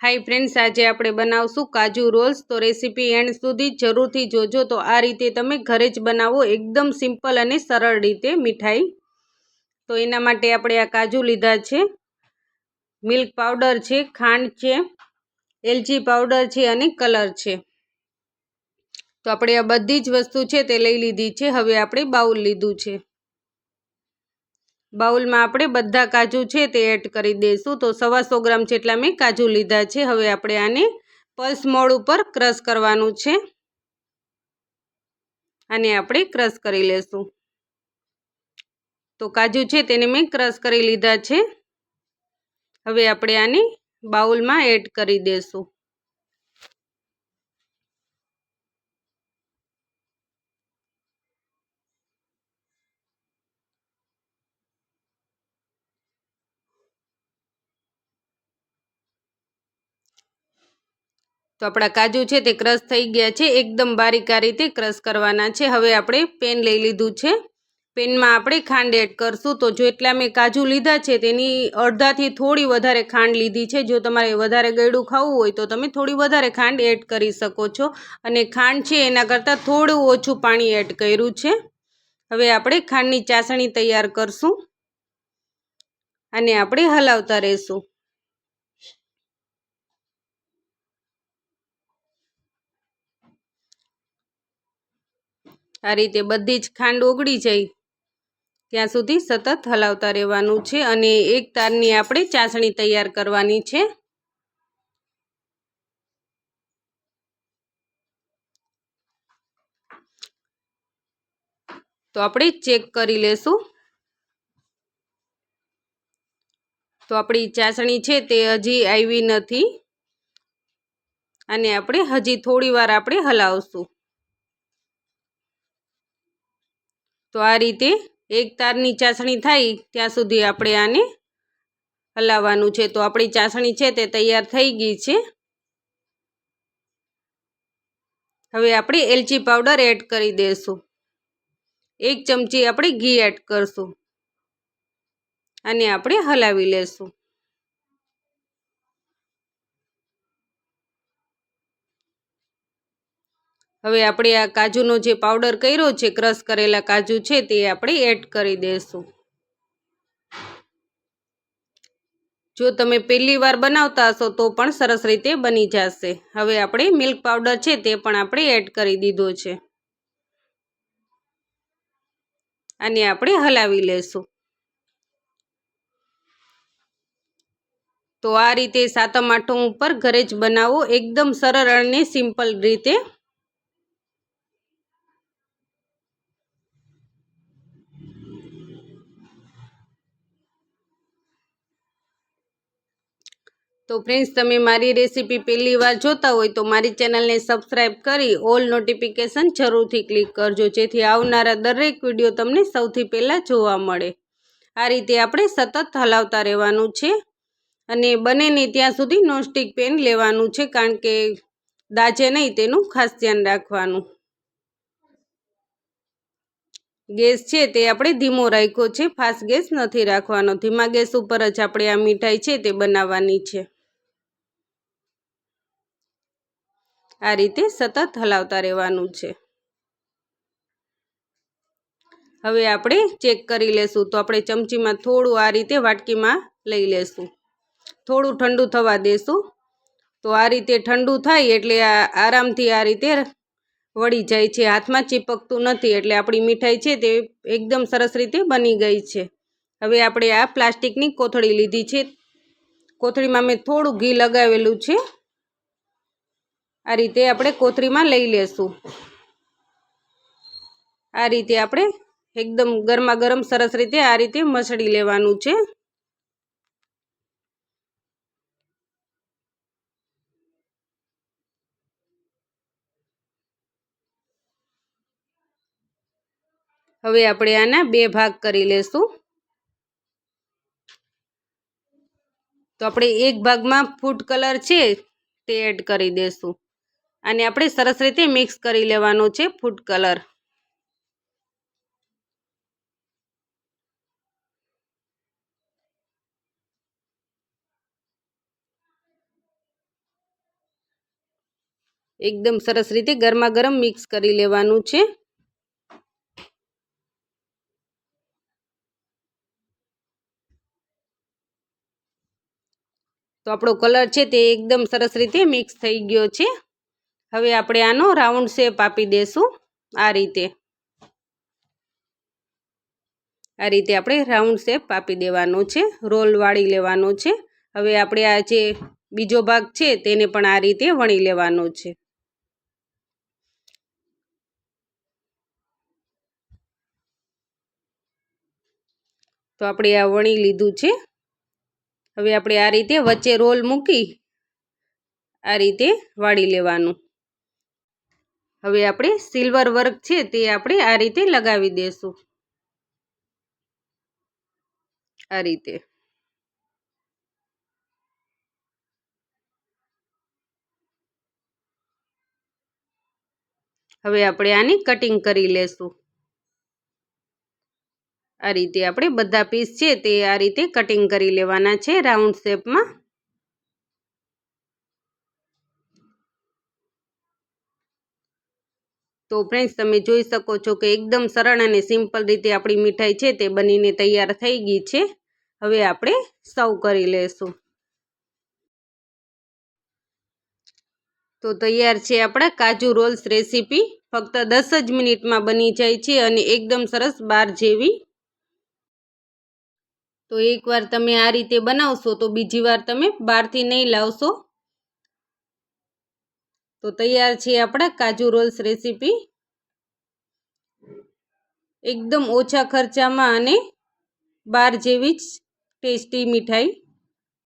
Hi friends આજે આપણે બનાવશું કાજુ રોલ્સ તો રેસીપી એન્ડ સુધી જરૂરથી જોજો. તો આ રીતે તમે ઘરે જ બનાવો એકદમ સિમ્પલ અને સરળ રીતે મીઠાઈ. તો એના માટે આપણે આ કાજુ લીધા છે. મિલ્ક પાવડર છે, ખાંડ છે એલચી પાવડર છે અને કલર છે. તો આપણે આ બધી જ વસ્તુ છે તે લઈ લીધી છે. હવે આપણે બાઉલ લીધું છે. બાઉલમાં આપણે બધા કાજુ છે તે એડ કરી દઈશું. તો સવા સો ગ્રામ જેટલા મેં કાજુ લીધા છે. હવે આપણે આને પલ્સ મોડ ઉપર ક્રશ કરવાનું છે. આને આપણે ક્રશ કરી લેશું. તો કાજુ છે તેને મેં ક્રશ કરી લીધા છે. હવે આપણે આને બાઉલમાં એડ કરી દઈશું. તો આપણા કાજુ છે તે ક્રશ થઈ ગયા છે, એકદમ બારીક આ રીતે ક્રશ કરવાના છે. હવે આપણે પેન લઈ લીધું છે. પેનમાં આપણે ખાંડ એડ કરશું. તો જેટલા મેં કાજુ લીધા છે તેની અડધાથી થોડી વધારે ખાંડ લીધી છે. જો તમારે વધારે ગળ્યું ખાવું હોય તો તમે થોડી વધારે ખાંડ એડ કરી શકો છો. અને ખાંડ છે એના કરતાં થોડું ઓછું પાણી એડ કર્યું છે. હવે આપણે ખાંડની ચાસણી તૈયાર કરશું. અને આપણે હલાવતા રહીશું. આ રીતે બધી જ ખાંડ ઓગળી જાય. ત્યાં સુધી સતત હલાવતા રહેવાનું છે અને એક તારની આપણે ચાસણી તૈયાર કરવાની છે. તો આપણે ચેક કરી લેશું. તો આપણી ચાસણી છે તે હજી આવી નથી. અને આપણે હજી થોડી વાર આપણે હલાવશું. તો આ રીતે એક તારની ચાસણી થાય ત્યાં સુધી આપણે આને હલાવવાનું છે. તો આપણી ચાસણી છે તે તૈયાર થઈ ગઈ છે. હવે આપણે એલચી પાવડર એડ કરી દઈશું એક ચમચી આપણે ઘી એડ કરશું. અને આપણે હલાવી લેશું. હવે આપણે આ કાજુનો જે પાવડર કર્યો છે, ક્રશ કરેલા કાજુ છે, તે આપણે એડ કરી દઈશું જો તમે પહેલી વાર બનાવતા હશો, તો પણ સરસ રીતે બની જશે. હવે આપણે મિલ્ક પાવડર છે, તે પણ આપણે એડ કરી દીધો છે. અને આપણે હલાવી લેશું. તો આ રીતે સાતમ આઠમ ઉપર ઘરે જ બનાવો. એકદમ સરળ અને સિમ્પલ રીતે તો ફ્રેન્ડ્સ તમે મારી રેસીપી પહેલી વાર જોતા હોય તો મારી ચેનલને સબસ્ક્રાઈબ કરી ઓલ નોટિફિકેશન જરૂરથી ક્લિક કરજો, જેથી આવનારા દરેક વીડિયો તમને સૌથી પહેલાં જોવા મળે. આ રીતે આપણે સતત હલાવતા રહેવાનું છે અને બને ત્યાં સુધી નોનસ્ટિક પેન લેવાનું છે, કારણ કે દાજે નહીં, તેનું ખાસ ધ્યાન રાખવાનું. ગેસ છે તે આપણે ધીમો રાખ્યો છે, ફાસ્ટ ગેસ નથી રાખવાનો. ધીમા ગેસ ઉપર જ આપણે આ મીઠાઈ છે તે બનાવવાની છે. આ રીતે સતત હલાવતા રહેવાનું છે. હવે આપણે ચેક કરી લેશું. તો આપણે ચમચીમાં થોડું આ રીતે વાટકીમાં લઈ લેશું. થોડું ઠંડુ થવા દેશું. તો આ રીતે ઠંડુ થાય એટલે આ આરામથી આ રીતે વળી જાય છે. હાથમાં ચીપકતું નથી એટલે આપણી મીઠાઈ છે તે એકદમ સરસ રીતે બની ગઈ છે. હવે આપણે આ પ્લાસ્ટિકની કોથળી લીધી છે. કોથળીમાં મેં થોડું ઘી લગાવેલું છે. આ રીતે આપણે કોથરીમાં લઈ લેશું. આ રીતે આપણે એકદમ ગરમા ગરમ સરસ રીતે આ રીતે મસળી લેવાનું છે. હવે આપણે આના બે ભાગ કરી લેશું. તો આપણે એક ભાગમાં ફૂડ કલર છે તે એડ કરી દેશું. અને આપણે સરસ રીતે મિક્સ કરી લેવાનો છે ફૂડ કલર એકદમ સરસ રીતે ગરમા ગરમ મિક્સ કરી લેવાનું છે. તો આપણો કલર છે તે એકદમ સરસ રીતે મિક્સ થઈ ગયો છે. હવે આપણે આનો રાઉન્ડ શેપ આપી દેશું આ રીતે. આ રીતે આપણે રાઉન્ડ શેપ આપી દેવાનો છે રોલ વાળી લેવાનો છે. હવે આપણે આ જે બીજો ભાગ છે તેને પણ આ રીતે વણી લેવાનો છે. તો આપણે આ વણી લીધું છે. હવે આપણે આ રીતે વચ્ચે રોલ મૂકી આ રીતે વાળી લેવાનું. હવે આપણે સિલ્વર વર્ક છે તે આપણે આ રીતે લગાવી દેશું. આ રીતે. હવે આપણે આની કટિંગ કરી લેશું. આ રીતે આપણે બધા પીસ છે તે આ રીતે કટિંગ કરી લેવાના છે રાઉન્ડ શેપમાં તો ફ્રેન્ડ્સ તમે જોઈ શકો છો કે એકદમ સરળ અને સિમ્પલ રીતે આપણી મીઠાઈ છે તે બનીને તૈયાર થઈ ગઈ છે. હવે આપણે સર્વ કરી લઈશું તો તૈયાર છે આપણા કાજુ રોલ્સ રેસીપી ફક્ત દસ જ મિનિટમાં બની જાય છે અને એકદમ સરસ બાર જેવી. તો એકવાર તમે આ રીતે બનાવશો તો બીજી વાર તમે બહારથી નહીં લાવશો. તો તૈયાર છે આપણા કાજુ રોલ્સ રેસીપી. એકદમ ઓછા ખર્ચામાં અને બાર જેવી જ ટેસ્ટી મીઠાઈ.